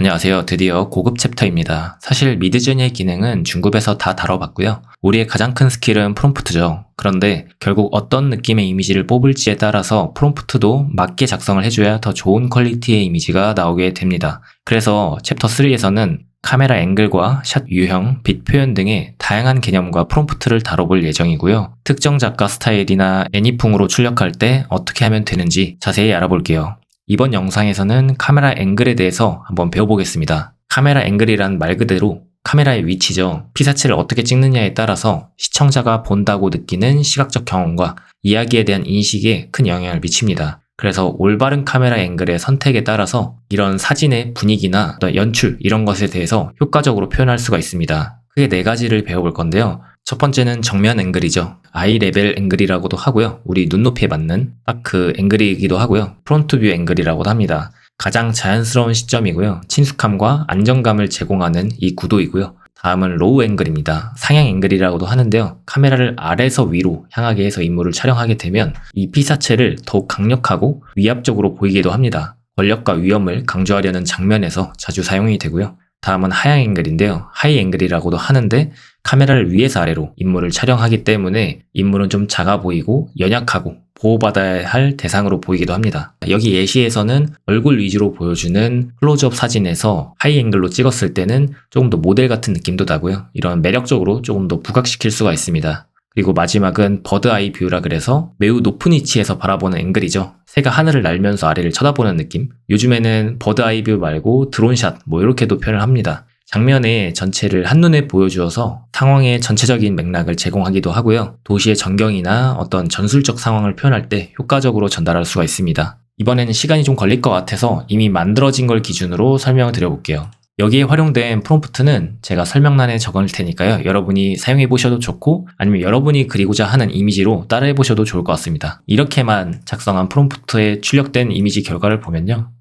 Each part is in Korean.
안녕하세요. 드디어 고급 챕터입니다. 사실 미드저니의 기능은 중급에서 다 다뤄봤고요. 우리의 가장 큰 스킬은 프롬프트죠. 그런데 결국 어떤 느낌의 이미지를 뽑을지에 따라서 프롬프트도 맞게 작성을 해줘야 더 좋은 퀄리티의 이미지가 나오게 됩니다. 그래서 챕터 3에서는 카메라 앵글과 샷 유형, 빛 표현 등의 다양한 개념과 프롬프트를 다뤄볼 예정이고요. 특정 작가 스타일이나 애니풍으로 출력할 때 어떻게 하면 되는지 자세히 알아볼게요. 이번 영상에서는 카메라 앵글에 대해서 한번 배워보겠습니다. 카메라 앵글이란 말 그대로 카메라의 위치죠. 피사체를 어떻게 찍느냐에 따라서 시청자가 본다고 느끼는 시각적 경험과 이야기에 대한 인식에 큰 영향을 미칩니다. 그래서 올바른 카메라 앵글의 선택에 따라서 이런 사진의 분위기나 연출 이런 것에 대해서 효과적으로 표현할 수가 있습니다. 크게 네 가지를 배워볼 건데요. 첫 번째는 정면 앵글이죠. 아이 레벨 앵글이라고도 하고요. 우리 눈높이에 맞는 딱 그 앵글이기도 하고요. 프론트 뷰 앵글이라고도 합니다. 가장 자연스러운 시점이고요. 친숙함과 안정감을 제공하는 이 구도이고요. 다음은 로우 앵글입니다. 상향 앵글이라고도 하는데요. 카메라를 아래서 위로 향하게 해서 인물을 촬영하게 되면 이 피사체를 더욱 강력하고 위압적으로 보이기도 합니다. 권력과 위험을 강조하려는 장면에서 자주 사용이 되고요. 다음은 하향 앵글인데요. 하이 앵글이라고도 하는데 카메라를 위에서 아래로 인물을 촬영하기 때문에 인물은 좀 작아 보이고 연약하고 보호받아야 할 대상으로 보이기도 합니다. 여기 예시에서는 얼굴 위주로 보여주는 클로즈업 사진에서 하이 앵글로 찍었을 때는 조금 더 모델 같은 느낌도 나고요. 이런 매력적으로 조금 더 부각시킬 수가 있습니다. 그리고 마지막은 버드 아이 뷰라 그래서 매우 높은 위치에서 바라보는 앵글이죠. 새가 하늘을 날면서 아래를 쳐다보는 느낌. 요즘에는 버드 아이 뷰 말고 드론샷 뭐 이렇게도 표현을 합니다. 장면의 전체를 한눈에 보여주어서 상황의 전체적인 맥락을 제공하기도 하고요. 도시의 전경이나 어떤 전술적 상황을 표현할 때 효과적으로 전달할 수가 있습니다. 이번에는 시간이 좀 걸릴 것 같아서 이미 만들어진 걸 기준으로 설명을 드려볼게요. 여기에 활용된 프롬프트는 제가 설명란에 적어놓을 테니까요. 여러분이 사용해 보셔도 좋고 아니면 여러분이 그리고자 하는 이미지로 따라해 보셔도 좋을 것 같습니다. 이렇게만 작성한 프롬프트에 출력된 이미지 결과를 보면요.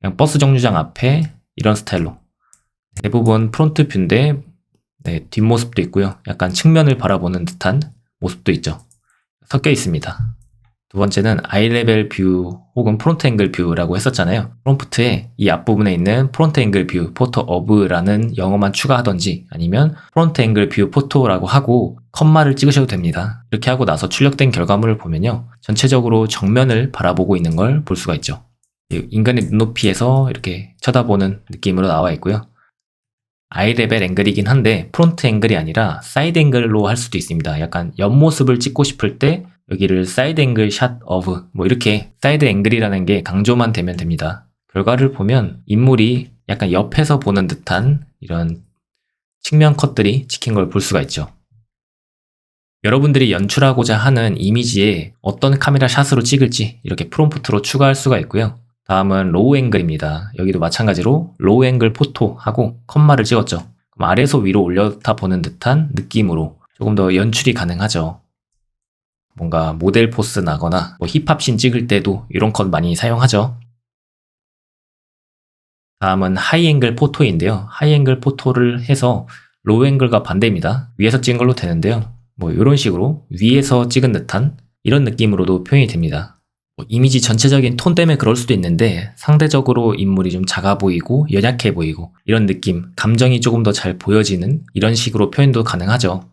그냥 버스 정류장 앞에 이런 스타일로 대부분 프론트 뷰인데 네, 뒷모습도 있고요. 약간 측면을 바라보는 듯한 모습도 있죠. 섞여 있습니다. 두 번째는 아이레벨 뷰 혹은 프론트 앵글 뷰라고 했었잖아요. 프롬프트에 이 앞부분에 있는 프론트 앵글 뷰 포토 어브라는 영어만 추가하던지 아니면 프론트 앵글 뷰 포토라고 하고 컴마를 찍으셔도 됩니다. 이렇게 하고 나서 출력된 결과물을 보면요. 전체적으로 정면을 바라보고 있는 걸 볼 수가 있죠. 인간의 눈높이에서 이렇게 쳐다보는 느낌으로 나와 있고요. 아이레벨 앵글이긴 한데 프론트 앵글이 아니라 사이드 앵글로 할 수도 있습니다. 약간 옆모습을 찍고 싶을 때 여기를 사이드 앵글 샷 어브 뭐 이렇게 사이드 앵글이라는 게 강조만 되면 됩니다. 결과를 보면 인물이 약간 옆에서 보는 듯한 이런 측면 컷들이 찍힌 걸 볼 수가 있죠. 여러분들이 연출하고자 하는 이미지에 어떤 카메라 샷으로 찍을지 이렇게 프롬프트로 추가할 수가 있고요. 다음은 로우 앵글입니다. 여기도 마찬가지로 로우 앵글 포토 하고 컴마를 찍었죠. 아래에서 위로 올려다 보는 듯한 느낌으로 조금 더 연출이 가능하죠. 뭔가 모델 포스 나거나 뭐 힙합씬 찍을 때도 이런 컷 많이 사용하죠. 다음은 하이앵글 포토인데요. 하이앵글 포토를 해서 로우앵글과 반대입니다. 위에서 찍은 걸로 되는데요. 뭐 이런 식으로 위에서 찍은 듯한 이런 느낌으로도 표현이 됩니다. 뭐 이미지 전체적인 톤 때문에 그럴 수도 있는데 상대적으로 인물이 좀 작아 보이고 연약해 보이고 이런 느낌, 감정이 조금 더 잘 보여지는 이런 식으로 표현도 가능하죠.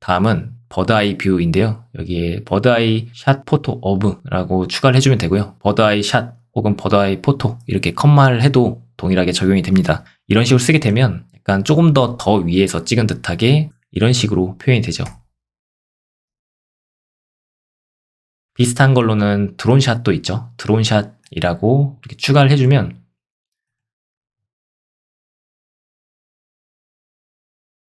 다음은 버드아이 뷰인데요. 여기에 버드아이 샷 포토 오브라고 추가를 해주면 되고요. 버드아이 샷 혹은 버드아이 포토 이렇게 컴마를 해도 동일하게 적용이 됩니다. 이런 식으로 쓰게 되면 약간 조금 더더 위에서 찍은 듯하게 이런 식으로 표현이 되죠. 비슷한 걸로는 드론샷도 있죠. 드론샷이라고 이렇게 추가를 해주면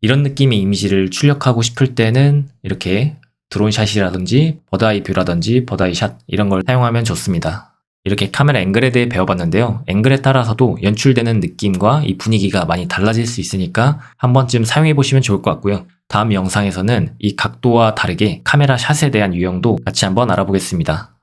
이런 느낌의 이미지를 출력하고 싶을 때는 이렇게 드론샷이라든지 버드아이 뷰라든지 버드아이 샷 이런 걸 사용하면 좋습니다. 이렇게 카메라 앵글에 대해 배워봤는데요. 앵글에 따라서도 연출되는 느낌과 이 분위기가 많이 달라질 수 있으니까 한 번쯤 사용해 보시면 좋을 것 같고요. 다음 영상에서는 이 각도와 다르게 카메라 샷에 대한 유형도 같이 한번 알아보겠습니다.